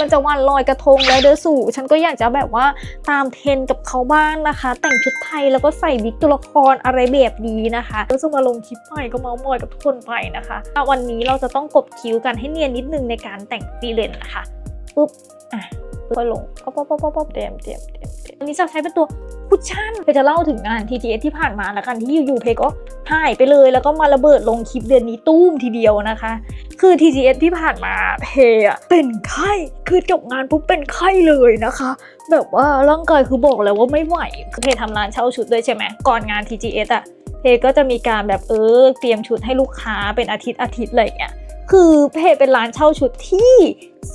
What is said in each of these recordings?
มันจะวันลอยกระทงแล้วเด้อสู่ฉันก็อยากจะแบบว่าตามเทรนกับเขาบ้างนะคะ แต่งชุดไทยแล้วก็ใส่วิกตัวละครอะไรแบบนี้นะคะก็จะมาลงคลิปใหม่ก็เมาส์มอยกับทุกคนไปนะคะ วันนี้เราจะต้องกบคิ้วกันให้เนียนนิดนึงในการแต่งฟีเลนนะคะปุ๊บอะค่อยลงป๊อปป๊อปป๊อปป๊อปเตรียมเตรียมเตรียมเตรียมอันนี้จะใช้เป็นตัว คุชชั่นเพจะเล่าถึงงาน TGS ที่ผ่านมาแล้วกันที่อยู่ๆเพก็หายไปเลยแล้วก็มาระเบิดลงคลิปเดือนนี้ตุ้มทีเดียวนะคะ คือ TGS ที่ผ่านมาเพอะเป็นไข้คือจบงานปุ๊บเป็นไข้เลยนะคะ แบบว่าร่างกายคือบอกแล้วว่าไม่ไหวคือเพทำร้านเช่าชุดด้วยใช่ไหมก่อนงาน TGS อะเพก็จะมีการแบบเออเตรียมชุดให้ลูกค้าเป็นอาทิตย์อาทิตย์อะไรอย่างเงี้ยคือเพเป็นร้านเช่าชุดที่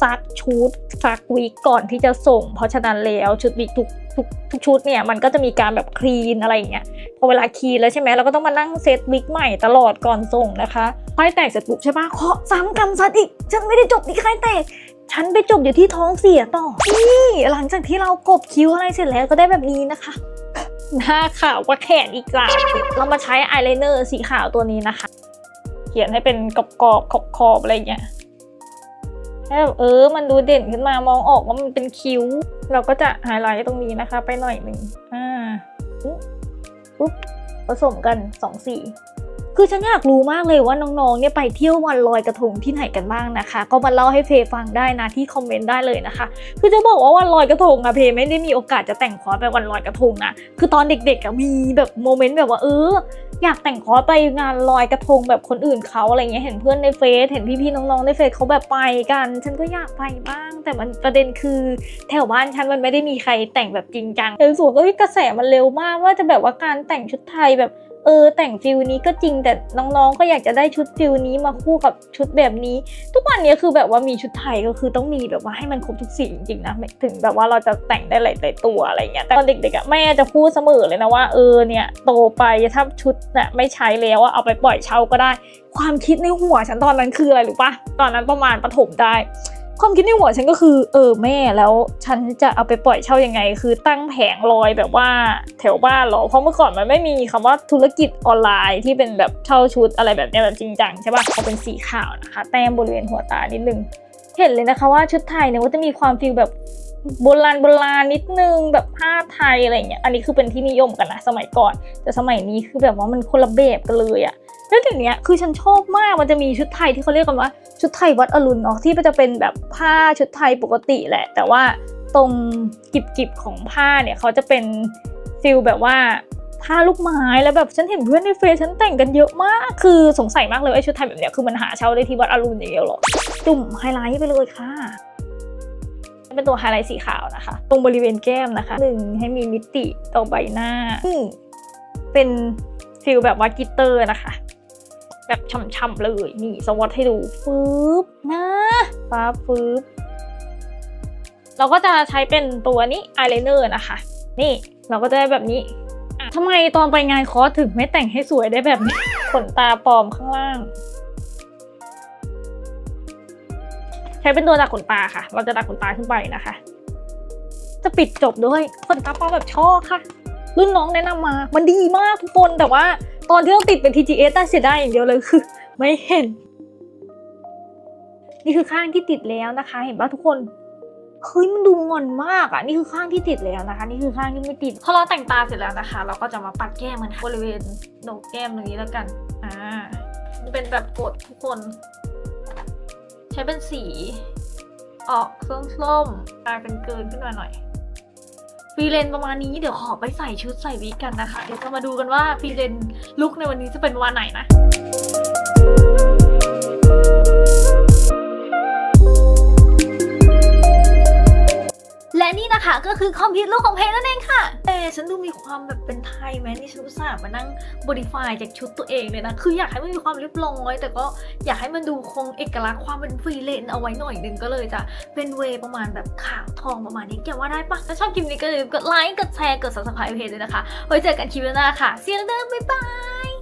ซักชุดซักวีคก่อนที่จะส่ง เพราะฉะนั้นแล้วชุดวีคทุก ทุกทุกชุดเนี่ยมันก็จะมีการแบบคลีนอะไรอย่างเงี้ยพอเวลาคลีนแล้วใช่ไหมเราก็ต้องมานั่งเซตวิกใหม่ตลอดก่อนส่งนะคะไข้แตกเสร็จปุ๊บใช่ปะเคาะซ้ำกำซัดอีก ฉันไม่ได้จบที่ไข้แตก ฉันไปจบอยู่ที่ท้องเสียต่อนี่หลังจากที่เรากบคิ้วอะไรเสร็จแล้วก็ได้แบบนี้นะคะหน้าขาวกว่าแขนอีกจ้ะเรามาใช้อายไลเนอร์สีขาวตัวนี้นะคะ เขียนให้เป็นกรอบกรอบขอบขอบๆอะไรเงี้ย ให้แบบเออ มันดูเด่นขึ้นมามองออกว่ามันเป็นคิ้ว เราก็จะไฮไลท์ตรงนี้นะคะ ไปหน่อยหนึ่งอ่าปุ๊บปุ๊บผสมกันสองสี คือฉันอยากรู้มากเลยว่าน้องๆ เนี่ยไปเที่ยววันลอยกระทงที่ไหนกันบ้างนะคะ ก็มาเล่าให้เฟย์ฟังได้นะที่คอมเมนต์ได้เลยนะคะ คือจะบอกว่าวันลอยกระทงอะเพย์ไม่ได้มีโอกาสจะแต่งคอร์สไปวันลอยกระทงนะ คือตอนเด็กๆอะมีแบบโมเมนต์แบบว่าเอออยากแต่งคอร์สไปงานลอยกระทงแบบคนอื่นเขาอะไรเงี้ยเห็นเพื่อนในเฟซเห็นพี่ๆน้องๆในเฟซเขาแบบไปกัน ฉันก็อยากไปบ้าง แต่มันประเด็นคือแถวบ้านฉันมันไม่ได้มีใครแต่งแบบจริงจังเออส่วนก็กระแสมันเร็วมากว่าจะแบบว่าการแต่งชุดไทยแบบ เออแต่งฟิลนี้ก็จริงแต่น้องๆก็อยากจะได้ชุดฟิลนี้มาคู่กับชุดแบบนี้ ทุกวันนี้คือแบบว่ามีชุดไทยก็คือต้องมีแบบว่าให้มันครบทุกสีจริงๆนะถึงแบบว่าเราจะแต่งได้หลายๆตัวอะไรเงี้ยแต่ตอนเด็กๆแม่จะพูดเสมอเลยนะว่าเออเนี่ยโตไปถ้าชุดน่ะไม่ใช้แล้วเอาไปปล่อยเช่าก็ได้ ความคิดในหัวฉันตอนนั้นคืออะไรหรู้ปะตอนนั้นประมาณประถมได้ ความคิดในหัวฉันก็คือเออแม่แล้วฉันจะเอาไปปล่อยเช่ายังไง คือตั้งแผงลอยแบบว่าแถวบ้านหรอเพราะเมื่อก่อนมันไม่มีคำว่าธุรกิจออนไลน์ที่เป็นแบบเช่าชุดอะไรแบบเนี้ยแบบจริงจังใช่ปะเขาเป็นสีขาวนะคะ แต้มบริเวณหัวตานิดนึงเห็นเลยนะคะว่าชุดไทยเนี่ยก็จะมีความฟีลแบบโบราณโบราณนิดนึงแบบผ้าไทยอะไรอย่างเงี้ยอันนี้คือเป็นที่นิยมกันนะสมัยก่อน แต่สมัยนี้คือแบบว่ามันคนละแบบกันเลยอะ แล้วถึงเนี้ยคือฉันชอบมากมันจะมีชุดไทยที่เขาเรียกกันว่าชุดไทยวัดอรุณเนาะที่มันจะเป็นแบบผ้าชุดไทยปกติแหละ แต่ว่าตรงกิบๆของผ้าเนี่ยเขาจะเป็นฟิลแบบว่าผ้าลูกไม้แล้วแบบฉันเห็นเพื่อนในเฟซฉันแต่งกันเยอะมาก คือสงสัยมากเลยไอ้ชุดไทยแบบเนี้ยคือมันหาเช่าได้ที่วัดอรุณอย่างเดียวหรอจุ่มไฮไลท์ไปเลยค่ะเป็นตัวไฮไลท์สีขาวนะคะ ตรงบริเวณแก้มนะคะหนึ่งให้มีมิติต่อใบหน้านี่เป็นฟิลแบบว่ากิตเตอร์นะคะ แบบช่ำๆเลยนี่สวอตให้ดูฟืบนะฟ้าฟืบเราก็จะใช้เป็นตัวนี้อายไลเนอร์นะคะ นี่เราก็จะได้แบบนี้ทำไมตอนไปงานคอสถึงไม่แต่งให้สวยได้แบบนี้ขนตาปลอมข้างล่าง ใช้เป็นตัวดักขนตาค่ะ เราจะดักขนตาขึ้นไปนะคะ จะปิดจบด้วยขนตาปลอมแบบช่อค่ะ รุ่นน้องแนะนำมา มันดีมากทุกคนแต่ว่า ตอนที่เราติดเป็น TGS น่าเสียดายอย่างเดียวเลยคือ ไม่เห็น นี่คือข้างที่ติดแล้วนะคะ เห็นป่ะทุกคนเฮ้ยมันดูงอนมากอะนี่คือข้างที่ติดแล้วนะคะ นี่คือข้างที่ไม่ติดพอเราแต่งตาเสร็จแล้วนะคะ เราก็จะมาปัดแก้มมันะบริเวณโหนกแก้มตรงนี้แล้วกันอ่ามันเป็นแบบกดทุกคน ใช้เป็นสี ออกส้มๆตากันเกินขึ้นมาหน่อย ฟรีเลนประมาณนี้เดี๋ยวขอไปใส่ชุดใส่วิกกันนะคะ เดี๋ยวจะมาดูกันว่าฟรีเลนลุคในวันนี้จะเป็นวันไหนนะและนี่นะคะก็คือคอมพิวต์ลูกของเพลนั่นเองค่ะเอฉันดูมีความแบบเป็น ไทยไหมนี่ฉันอุตส่าห์มานั่งบริฟายจากชุดตัวเองเลยนะ คืออยากให้มันมีความเรียบร้อย แต่ก็อยากให้มันดูคงเอกลักษณ์ความเป็นฟรีเลนเอาไว้หน่อยนึงก็เลยจะเป็นเวประมาณแบบขาวทองประมาณนี้เกี่ยว่าได้ปะถ้าชอบคลิปนี้ก็อย่าลืมกดไลค์กดแชร์กด subscribe เพจด้วยนะคะไว้เจอกันคลิปหน้าค่ะเซียนเดิมบ๊ายบาย